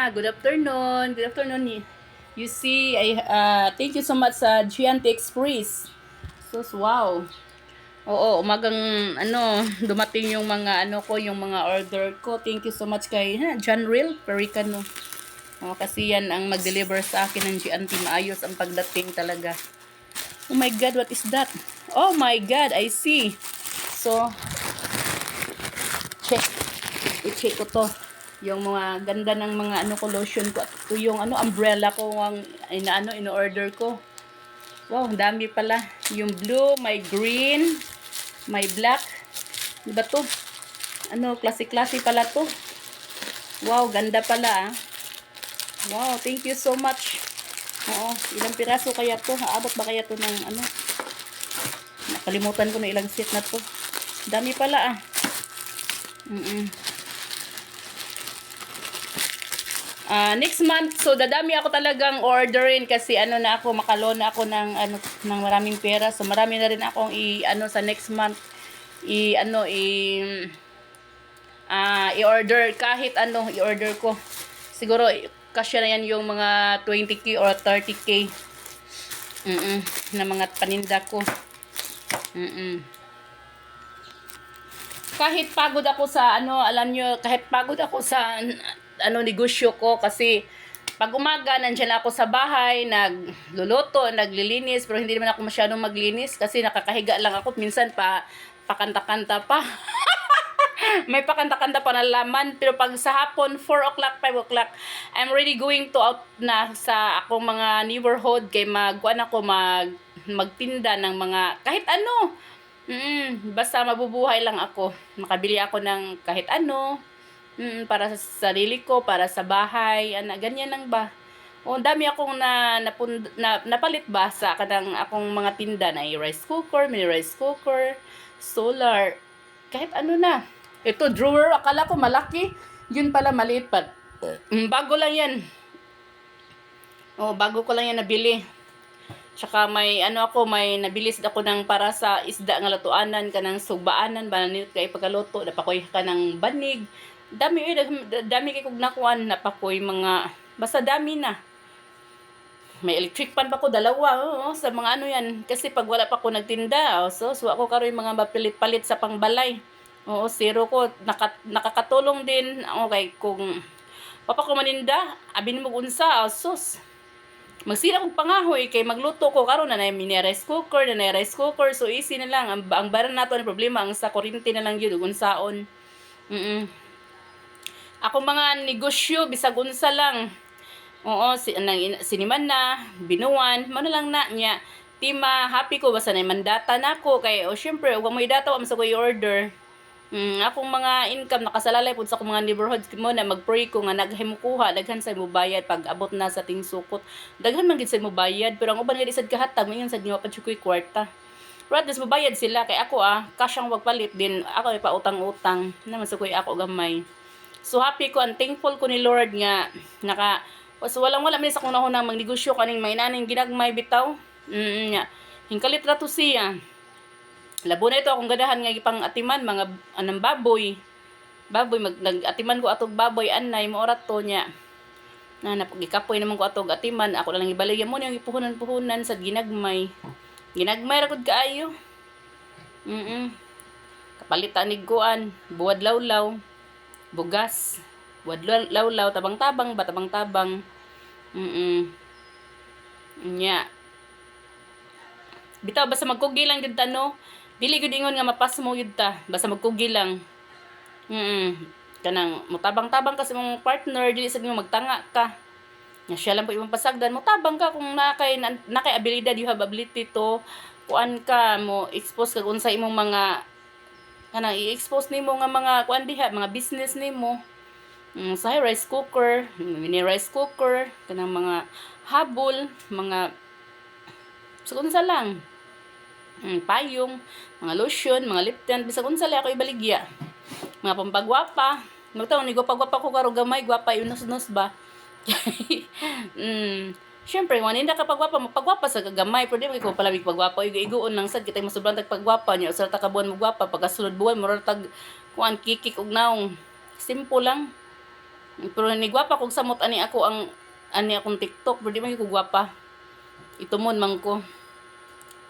Ah, good afternoon. Good afternoon. You see, I uh, thank you so much sa Giante Express. So, wow. Oo, umagang ano, dumating yung mga ano ko, yung mga order ko. Thank you so much kay ha, John Real Pericano. Oh, kasi yan ang mag-deliver sa akin ng Giante. Maayos ang pagdating talaga. Oh my God, what is that? Oh my God, I see. So, check. I-check ko to. Yung mga ganda ng mga ano ko lotion ko. At ito yung ano umbrella ko ang inaano in-order ko. Wow, ang dami pala. Yung blue, may green, may black. Di ba to? Ano, klase-klase pala to. Wow, ganda pala ah. Wow, thank you so much. Oo, ilang piraso kaya to? Aabot ba kaya to ng ano? Nakalimutan ko na ilang set na to. Dami pala ah. Mm-mm. Ah, next month, so dadami ako talagang orderin kasi ano na ako, makaloan na ako ng ano ng maraming pera. So marami na rin akong i ano sa next month i ano i ah i-order kahit ano i-order ko. Siguro kasya na yan yung mga 20k or 30k. Mm na mga paninda ko. Mm kahit pagod ako sa ano, alam nyo, kahit pagod ako sa ano negosyo ko kasi pag umaga nandiyan ako sa bahay, nagluluto, naglilinis, pero hindi naman ako masyadong maglinis kasi nakakahiga lang ako minsan pa pakanta-kanta pa. May pakanta-kanta pa na laman pero pag sa hapon 4 o'clock, 5 o'clock, I'm really going to out na sa akong mga neighborhood kay magkuan ako mag magtinda ng mga kahit ano Mm, basta mabubuhay lang ako. Makabili ako ng kahit ano. Mm, para sa sarili ko, para sa bahay, ana ganyan lang ba. O dami akong na, napund, na napalit ba sa kanang akong mga tinda na rice cooker, mini rice cooker, solar, kahit ano na. Ito drawer, akala ko malaki. Yun pala maliit pa. Mm, bago lang yan. Oh, bago ko lang yan nabili. Tsaka may ano ako, may nabilis ako ng para sa isda nga latuanan kanang sugbaanan bananit kay pagkaluto napakoy ka ng banig. Dami eh, dami kay kog nakuan napakoy mga basta dami na. May electric pan pa ko dalawa oh, sa mga ano yan kasi pag wala pa ko nagtinda oh, so so ako karoy mga mapilit-palit sa pangbalay. Oo, zero ko naka, nakakatulong din okay kung papa ko maninda abin mo unsa oh, sus magsira kog pangahoy kay magluto ko karon na nay mini rice cooker na nay rice cooker so easy na lang ang, ang baran nato ang problema ang sa kuryente na lang ug unsaon mm -mm. Ako mga negosyo bisag unsa lang. Oo si nang siniman na binuwan mano lang na nya tima happy ko basta nay mandata nako kay o syempre ug mo data wa sa ko order Mm, akong mga income nakasalalay pud sa akong mga neighborhood mo na magpray ko nga naghimukuha daghan sa mo bayad pag abot na sa ting sukot. Daghan man gid sa mo bayad pero ang uban nga sad kahatag mayon sad nyo pa chukoy kwarta. Pero at least mabayad sila kay ako ah kasyang wagpalit din ako ay pa utang-utang naman sa kuy ako gamay so happy ko and thankful ko ni Lord nga naka so walang wala man sa kung nahunang magnegosyo kaning may naning ginagmay bitaw mm nya hingkalit ra to siya Labo na ito akong gadahan nga ipang atiman mga anang baboy. Baboy mag nag-atiman ko atog baboy anay mo orat to nya. Na napagikapoy naman ko atog atiman ako na lang ibaligyan mo yung ipuhunan-puhunan sa ginagmay. Ginagmay ra gud kaayo. Mm. -mm. Kapalitan ni kuan, buwad lawlaw, bugas, buwad lawlaw, tabang-tabang ba tabang-tabang. Mm. -mm. Nya. Bitaw basta magkugi lang gid tano dili gud ingon nga mapas mo yun ta basta magkugi lang mm kanang mutabang-tabang ka sa mong partner dili sa mo magtanga ka nga siya lang po imong pasagdan mutabang ka kung nakay nakay abilidad you have ability to kuan ka mo expose ka unsa imong mga kanang i-expose nimo nga mga kuan diha mga business nimo mm, sa rice cooker mini rice cooker kanang mga habol mga unsa lang mm, payong, mga lotion, mga lip tint, bisag unsa ako ibaligya. Mga pampagwapa. Magtaon ni gwapa-gwapa ko karo gamay, gwapa yun nos ba. mm, Siyempre, wala hindi ka pagwapa, mapagwapa sa kagamay, pero di ko pala pagwapa, igo-igoon lang sad, kita masobrang tag pagwapa niya, sa ta buwan mo gwapa, pagkasunod buwan, mo tag kuan kikik og naong. Simple lang. Pero ni gwapa kog samot ani ako ang ani akong TikTok, pero di man ko gwapa. Itumon man ko.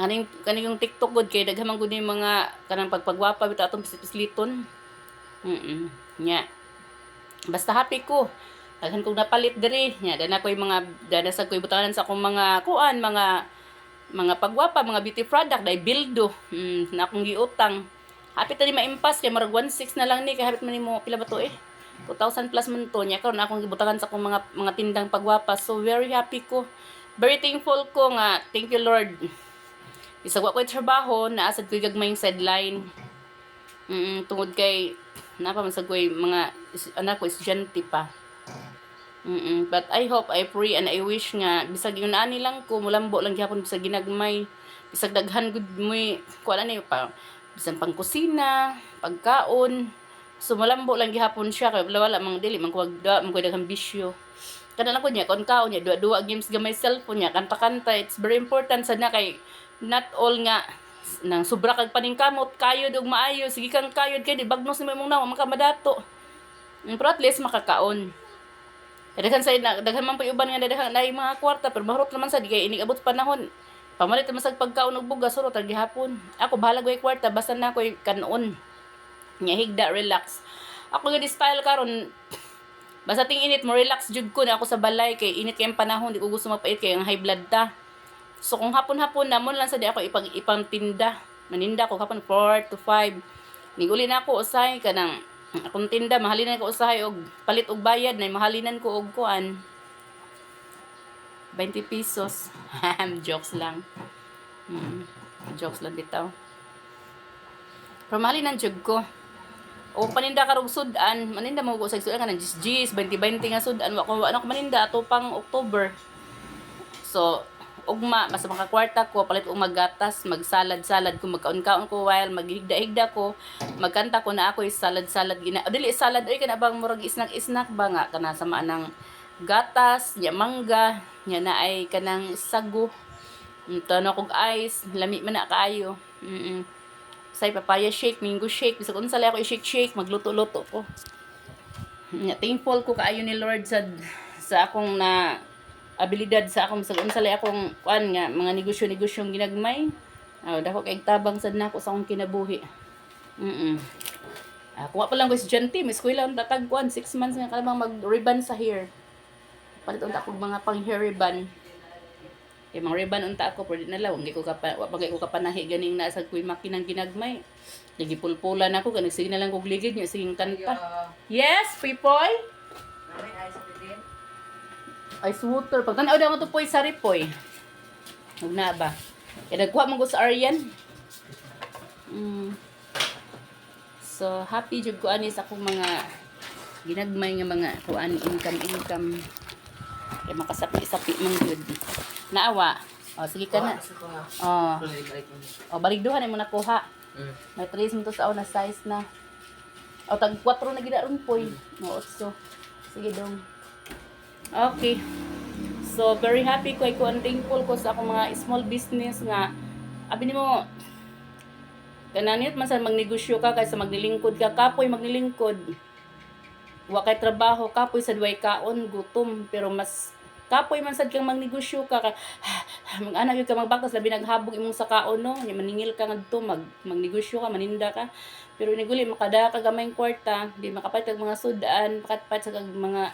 Aning kani yung TikTok gud kay daghan man gud ni mga kanang pagpagwapa bitaw atong pisliton. Mm. Nya. Basta happy ko. Daghan kong napalit diri. Nya dana ko yung mga dana sa ko ibutanan sa akong mga kuan, mga mga pagwapa, mga beauty product dai bildo. Mm, na akong giutang. Hapit na ni maimpas kay marag 16 na lang ni kay hapit man nimo pila ba to eh. 2,000 plus man to niya karon akong gibutangan sa akong mga mga tindang pagwapa. So very happy ko. Very thankful ko nga. Thank you Lord. Isag wa ko trabaho, naasad ko yung gagmayng sideline. Mm, tungod kay napa man sa ko'y mga anak ko estudyante pa. Mm But I hope, I pray, and I wish nga, bisag yun ani lang ko, mulambo lang gyapon bisag ginagmay, bisag daghan gud mo, kuha ni pa, bisan pang kusina, pagkaon, so mulambo lang gihapon siya, kay wala wala mang dili, mang kuwag da, mang kuwag bisyo. Kana lang ko niya, kon kaon niya, duwa-duwa games gamay cellphone niya, kanta-kanta, it's very important sa na kay, not all nga, nang sobra kag paningkamot, kayod og maayo, sige kang kayod kay di bagnos ni mo imong nawa, makamadato. Mm, Pero at least makakaon. Daghan sa na daghan man pa uban nga daghan na mga kwarta pero maharot naman sa di kay inig abot panahon. Pamalit naman sa pagkaon og bugas suro tag gihapon. Ako bahala ko kwarta basta na ko kanon. Nya higda relax. Ako di style karon basta ting init mo relax jud ko na ako sa balay kay init kay ang panahon di ko gusto mapait kay ang high blood ta. So kung hapon-hapon na mo lang sa di ako ipag ipang tinda. Maninda ko hapon 4 to 5. Niguli na ako usay kanang akong tinda mahalinan ko usahay og palit og bayad na mahalinan ko og kuan. 20 pesos. Jokes lang. Mm, jokes lang bitaw. Pero mahalinan jud ko. O paninda karong sudan maninda mo ko sa sudan kanang gis gis 20 20 nga sudan. Wa ko ano ko maninda ato pang October. So ugma basta makakwarta ko palit og maggatas magsalad-salad ko magkaon-kaon ko while maghigda-higda ko magkanta ko na ako is salad-salad gina. O, dili salad ay kana bang murag snack-snack ba nga kana sama ng gatas nya mangga nya na ay kanang sago ito na kog ice lami man na kaayo. Mm -mm. say papaya shake mango shake bisag unsa lay ako i-shake shake magluto-luto ko. Nya thankful ko kaayo ni Lord sa sa akong na abilidad sa akong sa unsa lay akong kuan nga mga negosyo-negosyong ginagmay. Ah, dako kay tabang sad nako sa akong kinabuhi. Mm. Ah, kuha pa lang ko estudyante, may eskwela ang tatag kuan 6 months nga kalamang mag-ribbon sa hair. Palit unta ko mga pang hair ribbon. Kay mga ribbon unta ako pero di na hindi ko wa pa ko kapanahi ganing na sa kuy makinang ginagmay. Lagi pulpulan ako kanang sige na lang kog ligid nya siging kanta. Yes, Pipoy. Ice water. Pag tanaw daw mo to poy sa ripoy. Huwag na ba? Kaya nagkuha mo ko sa Aryan. Mm. So, happy jud ko ani sa akong mga ginagmay nga mga kuan income income. Kaya makasapi-sapi man jud. Naawa. O, sige ka na. O, o baligduhan mo na kuha. May trace mo to sa na size na. O, tag 4 na ginaron poy. O, so. Sige dong. Okay. So, very happy ko. Ko ang thankful ko sa akong mga small business nga. Abi ni mo, kananit man sa magnegosyo ka kaysa maglilingkod ka. Kapoy maglilingkod. Wa kay trabaho, kapoy sa duway kaon, gutom. Pero mas kapoy man sad kang magnegosyo ka ka mag anak ka magbaktas labi naghabog imong sa kaon no nya maningil ka ngadto mag magnegosyo ka maninda ka pero niguli makada ka gamay kwarta di makapat kag mga sudan makapat sa mga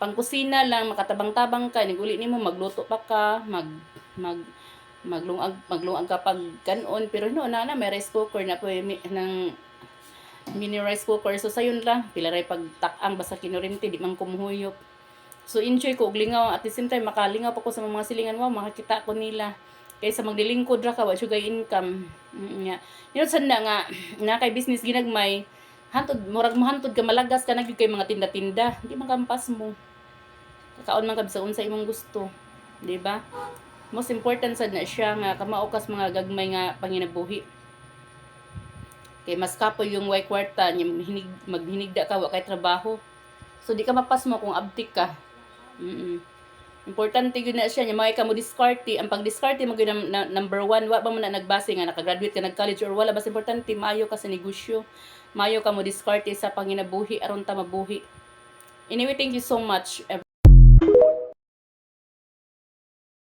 pangkusina lang makatabang-tabang ka niguli nimo magluto pa ka mag mag maglungag maglungag ka pag kanon pero no na na may rice cooker na po ng mini rice cooker. So sayon lang pila ray pagtak-ang basta kinurinti di man kumuhuyop. So enjoy ko og lingaw at the same time makalingaw pa ko sa mga silingan. Wow makakita ko nila. Kaysa maglilingkod ra ka wa sugay income. Nga yun sad na nga na kay business ginagmay hantod murag mo hantod ka malagas ka nagyud kay mga tinda-tinda. Di man kampas mo kakaon man ka sa unsa imong gusto di ba most important sad na siya nga kamaukas mga gagmay nga panginabuhi kay mas kapoy yung way kwarta nya maghinig maghinigda ka wa kay trabaho so di ka mapas mo kung abtik ka mm Importante yun na siya, niya mga ka mo diskarte. Ang pag-diskarte mo yun na, number one, wa ba mo na nagbase nga, nakagraduate ka, nag-college or wala. Basta importante, maayo ka sa negosyo. Maayo ka mo diskarte sa panginabuhi, aron ta mabuhi. Anyway, thank you so much.